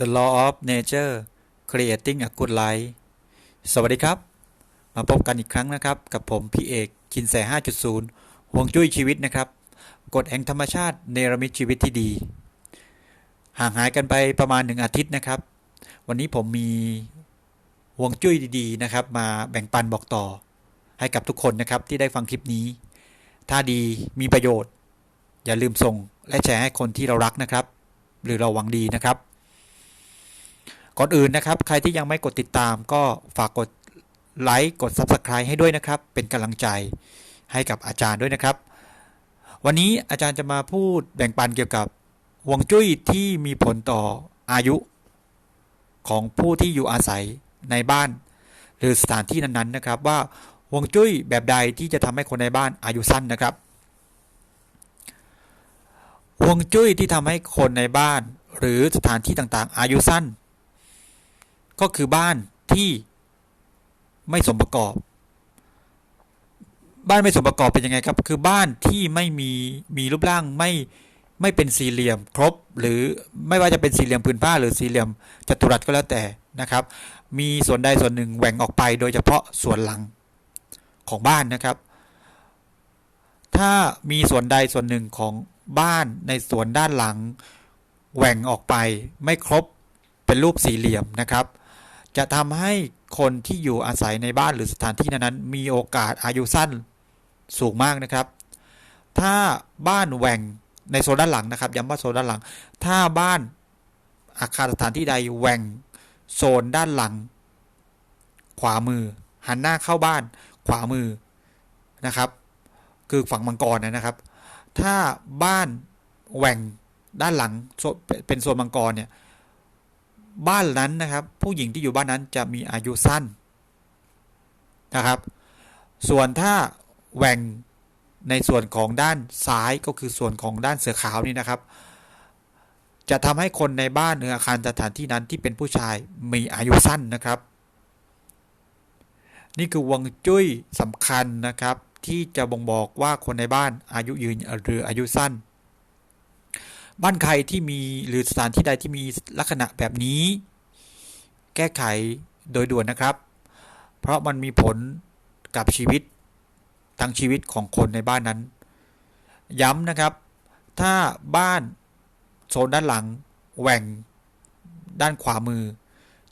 The Law of Nature Creating a Good Life สวัสดีครับ มาพบกันอีกครั้งนะครับ กับผมพี่เอกคินแส5.0ห่วงจุ้ยชีวิตนะครับ กฎแห่งธรรมชาติเนรมิตชีวิตที่ดี ห่างหายกันไปประมาณหนึ่งอาทิตย์นะครับ วันนี้ผมมีห่วงจุ้ยดีๆนะครับ มาแบ่งปันบอกต่อ ให้กับทุกคนนะครับที่ได้ฟังคลิปนี้ ถ้าดีมีประโยชน์ อย่าลืมส่งและแชร์ให้คนที่เรารักนะครับ หรือเราหวังดีนะครับ ก่อนอื่นนะครับ ใครที่ยังไม่กดติดตามก็ฝากกดไลค์กด Subscribe ให้ด้วยนะครับ เป็นกำลังใจให้กับอาจารย์ด้วยนะครับ วันนี้อาจารย์จะมาพูดแบ่งปันเกี่ยวกับวงจุ้ยที่มีผลต่ออายุของผู้ที่อยู่อาศัยในบ้าน หรือสถานที่นั้นๆนะครับ ว่าฮวงจุ้ยแบบใดที่จะทำให้คนในบ้านอายุสั้นนะครับฮวงจุ้ยที่ทำให้คนในบ้าน หรือสถานที่ต่างๆ อายุสั้น ก็คือบ้านที่ไม่สมประกอบ บ้านไม่สมประกอบเป็นยังไงครับ คือบ้านที่ไม่มีมีรูปร่างไม่ไม่เป็นสี่เหลี่ยมครบ หรือไม่ว่าจะเป็นสี่เหลี่ยมผืนผ้า หรือสี่เหลี่ยมจัตุรัสก็แล้วแต่นะครับ มีส่วนใดส่วนหนึ่งแหว่งออกไปโดยเฉพาะส่วนหลังของบ้านนะครับ ถ้ามีส่วนใดส่วนหนึ่งของบ้านในส่วนด้านหลังแหว่งออกไปไม่ครบเป็นรูปสี่เหลี่ยมนะครับ จะทำให้คนที่อยู่อาศัยในบ้านหรือสถานที่นั้นๆมีโอกาสอายุสั้นสูงมากนะครับ ถ้าบ้านแหว่งในโซนด้านหลังนะครับย้ำว่าโซนด้านหลัง ถ้าบ้านอาคารสถานที่ใดแหว่งโซนด้านหลัง ขวามือ หันหน้าเข้าบ้านขวามือนะครับ คือฝั่งมังกรนะครับ ถ้าบ้านแหว่งด้านหลังเป็นโซนมังกรเนี่ย บ้านนั้นนะครับ ผู้หญิงที่อยู่บ้านนั้นจะมีอายุสั้นนะครับ ส่วนถ้าแหว่งในส่วนของด้านซ้ายก็คือส่วนของด้านเสือขาวนี่นะครับ จะทำให้คนในบ้านหรืออาคารสถานที่นั้นที่เป็นผู้ชายมีอายุสั้นนะครับ นี่คือวงจุ้ยสำคัญนะครับ ที่จะบ่งบอกว่าคนในบ้านอายุยืนหรืออายุสั้น บ้านใครที่มีหรือสถานที่ใดที่มีลักษณะแบบนี้ แก้ไขโดยด่วนนะครับ เพราะมันมีผลกับชีวิตทั้งชีวิตของคนในบ้านนั้น ย้ำนะครับ ถ้าบ้านโซนด้านหลังแหว่งด้านขวามือ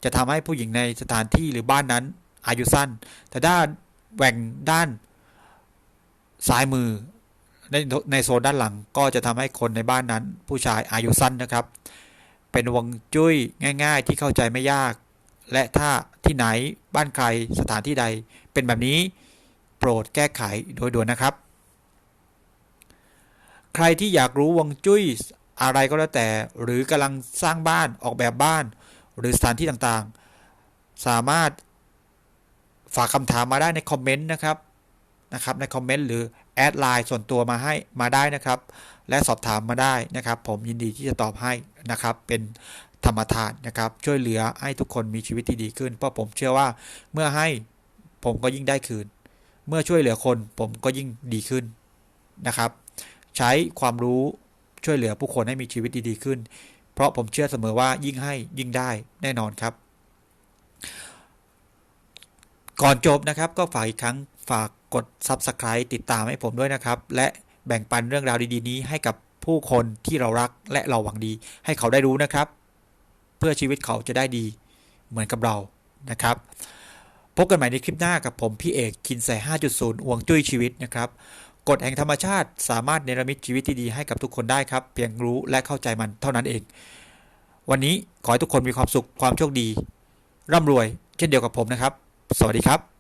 จะทำให้ผู้หญิงในสถานที่หรือบ้านนั้น อายุสั้น แต่ด้านแหว่งด้านซ้ายมือ ในในโซนด้านหลังก็จะทำให้คนในบ้านนั้น ผู้ชายอายุสั้นนะครับ เป็นวงจุ้ยง่าย ๆ ที่เข้าใจไม่ยาก และถ้าที่ไหนบ้านใครสถานที่ใด เป็นแบบนี้โปรดแก้ไขโดยด่วนนะครับ ใครที่อยากรู้วงจุ้ยอะไรก็แล้วแต่ หรือกำลังสร้างบ้านออกแบบบ้าน หรือสถานที่ต่างๆ สามารถฝากคำถามมาได้ในคอมเมนต์นะครับนะครับในคอมเมนต์หรือ แอดไลน์ส่วนตัวมาให้มาได้นะครับ และสอบถามมาได้นะครับ ผมยินดีที่จะตอบให้นะครับ เป็นธรรมทานนะครับ ช่วยเหลือให้ทุกคนมีชีวิตที่ดีขึ้น เพราะผมเชื่อว่าเมื่อให้ผมก็ยิ่งได้คืน เมื่อช่วยเหลือคนผมก็ยิ่งดีขึ้นนะครับ ใช้ความรู้ช่วยเหลือผู้คนให้มีชีวิตดีๆขึ้น เพราะผมเชื่อเสมอว่ายิ่งให้ยิ่งได้แน่นอนครับ ก่อนจบนะครับก็ฝากอีกครั้ง ฝากกด Subscribe ติดตามให้ผมด้วยนะครับ และแบ่งปันเรื่องราวดีๆ นี้ให้กับผู้คนที่เรารักและเราหวังดี ให้เขาได้รู้นะครับ เพื่อชีวิตเขาจะได้ดี เหมือนกับเรานะครับ พบกันใหม่ในคลิปหน้ากับผมพี่เอกคินแส่5.0อวงจุ้ยชีวิตนะครับกฎแห่งธรรมชาติสามารถเนรมิตชีวิตที่ดีให้กับทุกคนได้ครับ เพียงรู้และเข้าใจมันเท่านั้นเอง วันนี้ขอให้ทุกคนมีความสุขความโชคดี ร่ำรวย เช่นเดียวกับผมนะครับ สวัสดีครับ